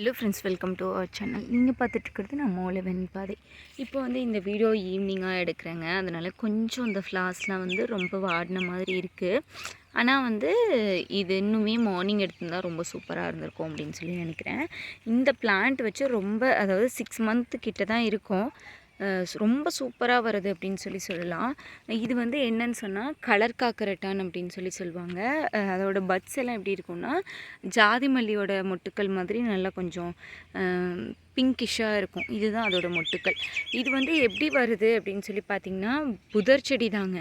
Hello friends welcome to our channel நீங்கள் பார்த்துட்ருக்கிறது நான் ஓலவன் பாதை. இப்போ வந்து இந்த வீடியோ ஈவினிங்காக எடுக்கிறேங்க. அதனால் கொஞ்சம் இந்த ஃப்ளாஸ்லாம் வந்து ரொம்ப வாடின மாதிரி இருக்குது ஆனால் வந்து இது இன்னுமே மார்னிங் எடுத்திருந்தால் ரொம்ப சூப்பராக இருந்திருக்கும் அப்படின்னு சொல்லி நினைக்கிறேன். இந்த பிளான்ட் வச்சு ரொம்ப அதாவது சிக்ஸ் மந்த்து கிட்ட தான் இருக்கும். ரொம்ப சூப்பராக வருது அப்படின்னு சொல்லி சொல்லலாம். இது வந்து என்னன்னு சொன்னால் கலர் காக்கரட்டான் அப்படின்னு சொல்லி சொல்லுவாங்க. அதோட பட்ஸ் எல்லாம் எப்படி இருக்கும்னா ஜாதி மல்லியோட மொட்டுக்கள் மாதிரி நல்லா கொஞ்சம் பிங்கிஷாக இருக்கும். இதுதான் அதோட மொட்டுக்கள். இது வந்து எப்படி வருது அப்படின்னு சொல்லி பார்த்தீங்கன்னா புதர் செடி தாங்க.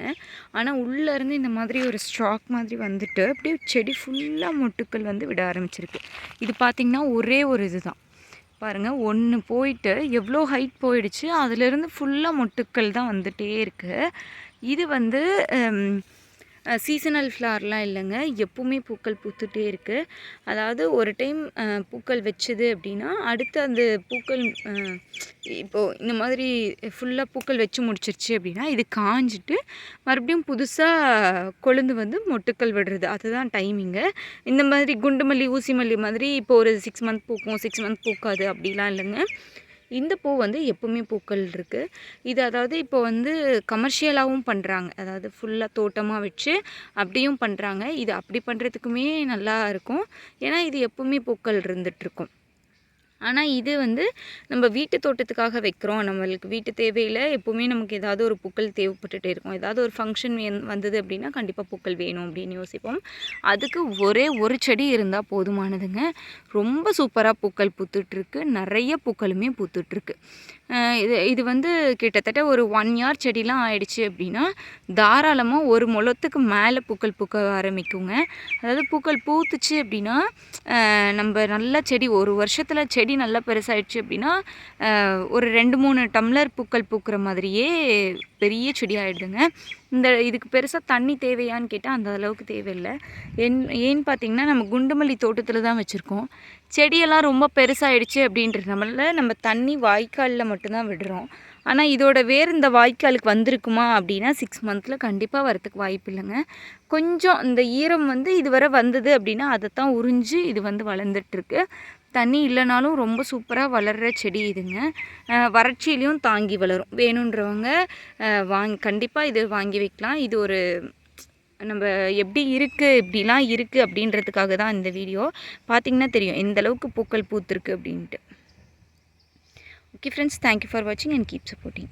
ஆனால் உள்ளேருந்து இந்த மாதிரி ஒரு ஸ்ட்ராக் மாதிரி வந்துட்டு அப்படியே செடி ஃபுல்லாக மொட்டுக்கள் வந்து விட ஆரம்பிச்சிருக்கு. இது பார்த்திங்கன்னா ஒரே ஒரு இதுதான். பாருங்கள் ஒன்று போயிட்டு எவ்வளோ ஹைட் போயிடுச்சு அதுலேருந்து ஃபுல்லாக மொட்டுக்கள் தான் வந்துகிட்டே இருக்குது இது வந்து சீசனல் ஃப்ளார்லாம் இல்லைங்க. எப்பவுமே பூக்கள் பூத்துட்டே இருக்குது அதாவது ஒரு டைம் பூக்கள் வச்சுது அப்படின்னா அடுத்து அந்த பூக்கள் இப்போது இந்த மாதிரி ஃபுல்லாக பூக்கள் வச்சு முடிச்சிருச்சு அப்படின்னா இது காஞ்சிட்டு மறுபடியும் புதுசாக கொழுந்து வந்து மொட்டுக்கள் விடுறது. அதுதான் டைமிங்கு இந்த மாதிரி குண்டு மல்லி ஊசி மல்லி மாதிரி இப்போ ஒரு சிக்ஸ் மந்த் பூக்கும் சிக்ஸ் மந்த் பூக்காது அப்படிலாம் இல்லைங்க. இந்த பூ வந்து எப்பவுமே பூக்கள் இருக்குது இது அதாவது இப்போ வந்து கமர்ஷியலாகவும் பண்ணுறாங்க அதாவது ஃபுல்லாக தோட்டமாக வச்சு அப்படியும் பண்ணுறாங்க இது அப்படி பண்ணுறதுக்குமே நல்லா இருக்கும். ஏன்னா இது எப்பவுமே பூக்கள் இருந்துகிட்ருக்கும் ஆனால் இது வந்து நம்ம வீட்டு தோட்டத்துக்காக வைக்கிறோம். நம்மளுக்கு வீட்டு தேவையில் எப்போவுமே நமக்கு ஏதாவது ஒரு பூக்கள் தேவைப்பட்டுட்டே இருக்கும். ஏதாவது ஒரு ஃபங்க்ஷன் வந்தது அப்படின்னா கண்டிப்பாக பூக்கள் வேணும் அப்படின்னு யோசிப்போம். அதுக்கு ஒரே ஒரு செடி இருந்தால் போதுமானதுங்க. ரொம்ப சூப்பராக பூக்கள் பூத்துட்ருக்கு. நிறைய பூக்களுமே பூத்துட்ருக்கு. இது இது வந்து கிட்டத்தட்ட ஒரு ஒன் இயர் செடிலாம் ஆயிடுச்சு அப்படின்னா தாராளமாக ஒரு முழத்துக்கு மேலே பூக்கள் பூக்க ஆரம்பிக்குங்க. அதாவது பூக்கள் பூத்துச்சு அப்படின்னா நம்ம நல்ல செடி ஒரு வருஷத்தில் செடி நல்லா பெருசாயிடுச்சு அப்படின்னா ஒரு ரெண்டு மூணு டம்ளர் பூக்கள் பூக்கிற மாதிரியே பெரிய செடி ஆயிடுதுங்க. இந்த இதுக்கு பெருசாக தண்ணி தேவையான்னு கேட்டால் அந்த அளவுக்கு தேவையில்லை. என் ஏன்னு பார்த்தீங்கன்னா நம்ம குண்டுமல்லி தோட்டத்தில் தான் வச்சுருக்கோம். செடியெல்லாம் ரொம்ப பெருசாகிடுச்சு அப்படின்றதுனால நம்ம தண்ணி வாய்க்காலில் மட்டும்தான் விடுறோம். ஆனால் இதோட வேர் இந்த வாய்க்காலுக்கு வந்திருக்குமா அப்படின்னா சிக்ஸ் மந்தில் கண்டிப்பாக வரத்துக்கு வாய்ப்பு இல்லைங்க. கொஞ்சம் இந்த ஈரம் வந்து இதுவரை வந்தது அப்படின்னா அதை தான் உறிஞ்சு இது வந்து வளர்ந்துட்டுருக்கு. தண்ணி இல்லைனாலும் ரொம்ப சூப்பராக வளர்கிற செடி இதுங்க. வறட்சியிலையும் தாங்கி வளரும். வேணுன்றவங்க வாங் கண்டிப்பாக இது வாங்கி வைக்கலாம். இது ஒரு நம்ம எப்படி இருக்குது இப்படிலாம் இருக்குது அப்படின்றதுக்காக தான் இந்த வீடியோ. பார்த்திங்கன்னா தெரியும் எந்த அளவுக்கு பூக்கள் பூத்துருக்கு அப்படின்ட்டு. Okay friends thank you for வாட்சிங் அண்ட் கீப் சப்போர்ட்டிங்